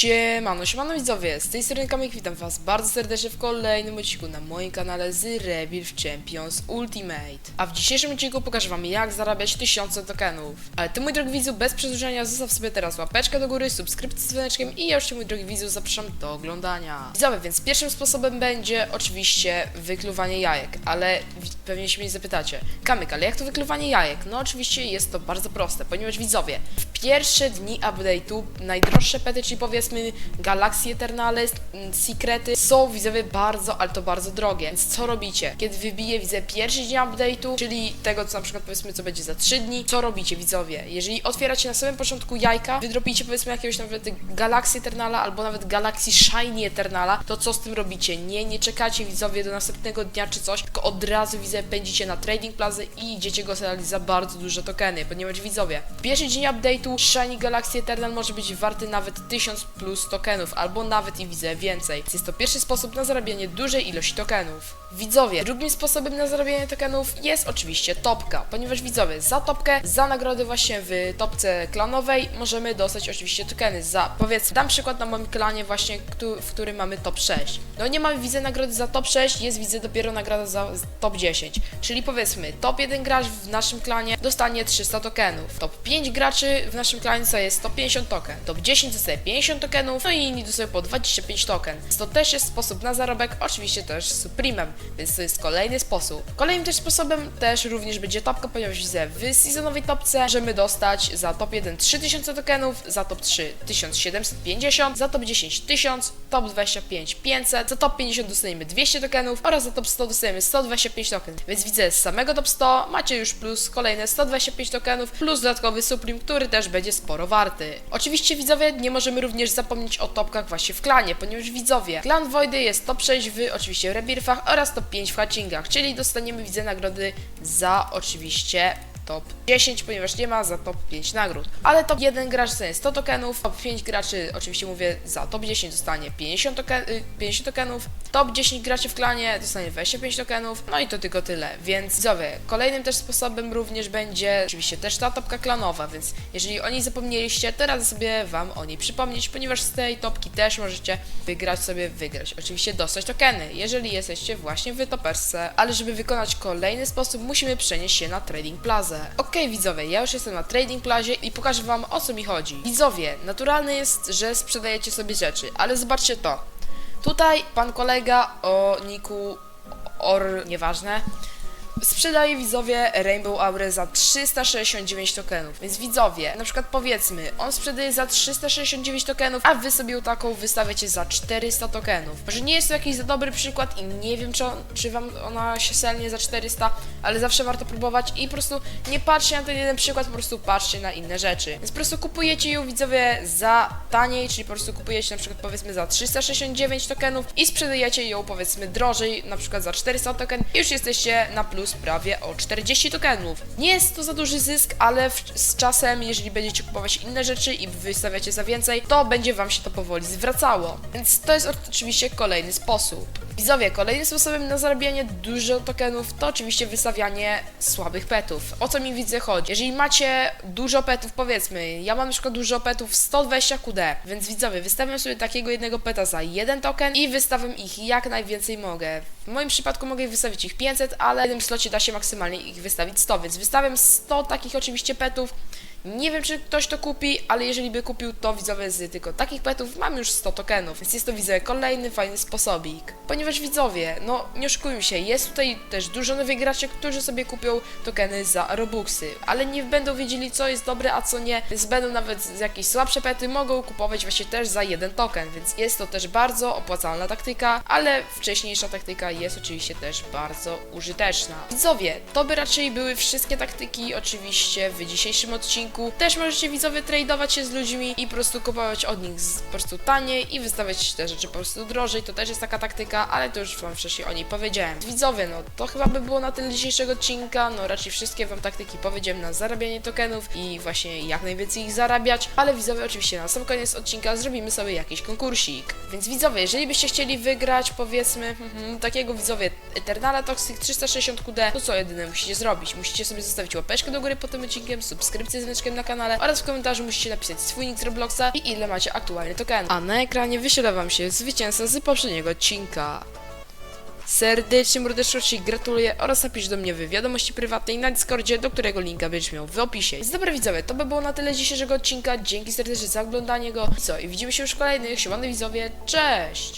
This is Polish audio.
Siemano, siemano widzowie, z tej strony Kamik, witam was bardzo serdecznie w kolejnym odcinku na moim kanale z Rebirth Champions Ultimate. A w dzisiejszym odcinku pokażę wam jak zarabiać tysiące tokenów. Ale ty mój drogi widzu, bez przedłużenia zostaw sobie teraz łapeczkę do góry, subskrypcję z dzwoneczkiem i ja już cię mój drogi widzu zapraszam do oglądania. Widzowie, więc pierwszym sposobem będzie oczywiście wykluwanie jajek, ale pewnie się mnie zapytacie, Kamyk, ale jak to wykluwanie jajek? No oczywiście jest to bardzo proste, ponieważ widzowie, w pierwsze dni update'u najdroższe pety, czyli powiedzmy Galaxy Eternale, mm, Secrety, są widzowie bardzo, ale to bardzo drogie. Więc co robicie? Kiedy wybije, widzę, pierwszy dzień update'u, czyli tego, co na przykład powiedzmy, co będzie za 3 dni, co robicie widzowie? Jeżeli otwieracie na samym początku jajka, wydropicie powiedzmy jakiegoś nawet Galaxy Eternala albo nawet Galaxy Shiny Eternala, to co z tym robicie? Nie, nie czekacie widzowie do następnego dnia czy coś, tylko od razu widzę, pędzicie na Trading Plaza i idziecie go za bardzo duże tokeny, ponieważ widzowie, pierwszy dzień update'u Shiny Galaxy Eternal może być warty nawet 1000 plus tokenów, albo nawet i widzę więcej. Więc jest to pierwszy sposób na zarabianie dużej ilości tokenów. Widzowie, drugim sposobem na zarabianie tokenów jest oczywiście topka, ponieważ widzowie, za topkę, za nagrody właśnie w topce klanowej możemy dostać oczywiście tokeny za, powiedzmy, dam przykład na moim klanie właśnie, w którym mamy top 6. No nie mamy widzę nagrody za top 6, jest widzę dopiero nagroda za top 10, czyli powiedzmy, top 1 gracz w naszym klanie dostanie 300 tokenów, top 5 graczy w naszym klanie jest 150 token, top 10 dostaje 50 tokenów, no i inni dostają po 25 token. To też jest sposób na zarobek, oczywiście też z Supremem, więc to jest kolejny sposób. Kolejnym też sposobem też również będzie topka, ponieważ widzę w seasonowej topce możemy dostać za top 1 3000 tokenów, za top 3 1750, za top 10 1000, top 25 500, za top 50 dostaniemy 200 tokenów oraz za top 100 dostajemy 125 tokenów. Więc widzę z samego top 100 macie już plus kolejne 125 tokenów plus dodatkowy Supreme, który też będzie sporo warty. Oczywiście widzowie nie możemy również zapomnieć o topkach właśnie w klanie, ponieważ widzowie, klan Wojdy jest top 6 w oczywiście Rebirthach oraz top 5 w Hatchingach, czyli dostaniemy widzę nagrody za oczywiście top 10, ponieważ nie ma za top 5 nagród. Ale top 1 gracz dostanie 100 tokenów, top 5 graczy, oczywiście mówię, za top 10 dostanie 50, token, y, 50 tokenów, top 10 graczy w klanie dostanie 25 tokenów, no i to tylko tyle. Więc widzowie, kolejnym też sposobem również będzie oczywiście też ta topka klanowa, więc jeżeli o niej zapomnieliście, to radzę sobie wam o niej przypomnieć, ponieważ z tej topki też możecie wygrać sobie, wygrać, oczywiście dostać tokeny, jeżeli jesteście właśnie w topersce, ale żeby wykonać kolejny sposób, musimy przenieść się na Trading Plaza. Okej widzowie, ja już jestem na Trading Plazie i pokażę wam o co mi chodzi. Widzowie, naturalne jest, że sprzedajecie sobie rzeczy, ale zobaczcie to. Tutaj pan kolega o niku or nieważne sprzedaje widzowie Rainbow Aurę za 369 tokenów. Więc widzowie, na przykład powiedzmy, on sprzedaje za 369 tokenów, a wy sobie taką wystawiacie za 400 tokenów. Może nie jest to jakiś za dobry przykład i nie wiem, czy, czy wam ona się selnie za 400, ale zawsze warto próbować i po prostu nie patrzcie na ten jeden przykład, po prostu patrzcie na inne rzeczy. Więc po prostu kupujecie ją widzowie za taniej, czyli po prostu kupujecie na przykład powiedzmy za 369 tokenów i sprzedajecie ją powiedzmy drożej, na przykład za 400 token i już jesteście na plus prawie o 40 tokenów. Nie jest to za duży zysk, ale w, z czasem, jeżeli będziecie kupować inne rzeczy i wystawiacie za więcej, to będzie wam się to powoli zwracało. Więc to jest oczywiście kolejny sposób. Widzowie, kolejnym sposobem na zarabianie dużo tokenów to oczywiście wystawianie słabych petów. O co mi widzę chodzi? Jeżeli macie dużo petów, powiedzmy, ja mam na przykład dużo petów 120 QD, więc widzowie, wystawiam sobie takiego jednego peta za jeden token i wystawiam ich jak najwięcej mogę. W moim przypadku mogę wystawić ich 500, ale w jednym slocie da się maksymalnie ich wystawić 100, więc wystawiam 100 takich oczywiście petów. Nie wiem, czy ktoś to kupi, ale jeżeli by kupił, to widzowie z tylko takich petów mam już 100 tokenów, więc jest to widzę kolejny fajny sposobik. Ponieważ widzowie, no nie oszukujmy się, jest tutaj też dużo nowych graczy, którzy sobie kupią tokeny za robuxy, ale nie będą wiedzieli co jest dobre, a co nie, więc będą nawet jakieś słabsze pety mogą kupować właśnie też za jeden token, więc jest to też bardzo opłacalna taktyka, ale wcześniejsza taktyka jest oczywiście też bardzo użyteczna. Widzowie, to by raczej były wszystkie taktyki oczywiście w dzisiejszym odcinku. Też możecie widzowie tradeować się z ludźmi i po prostu kupować od nich po prostu taniej i wystawiać te rzeczy po prostu drożej. To też jest taka taktyka, ale to już wam wcześniej o niej powiedziałem. Widzowie, no to chyba by było na tyle dzisiejszego odcinka. No raczej wszystkie wam taktyki powiedziałem na zarabianie tokenów i właśnie jak najwięcej ich zarabiać. Ale widzowie, oczywiście na sam koniec odcinka zrobimy sobie jakiś konkursik. Więc widzowie, jeżeli byście chcieli wygrać, powiedzmy, mhm, takiego widzowie Eternala Toxic 360 QD, to co jedyne musicie zrobić? Musicie sobie zostawić łapeczkę do góry pod tym odcinkiem, subskrypcję z dzwoneczkiem na kanale oraz w komentarzu musicie napisać swój nick z Robloxa i ile macie aktualnie tokenów. A na ekranie wyświetla wam się zwycięzca z poprzedniego odcinka. Serdecznie mordeczko Ci gratuluję oraz napisz do mnie w wiadomości prywatnej na Discordzie, do którego linka będziesz miał w opisie. Więc dobra widzowie, to by było na tyle dzisiejszego odcinka. Dzięki serdecznie za oglądanie go. I co? I widzimy się już w kolejnych. Siemane widzowie, cześć!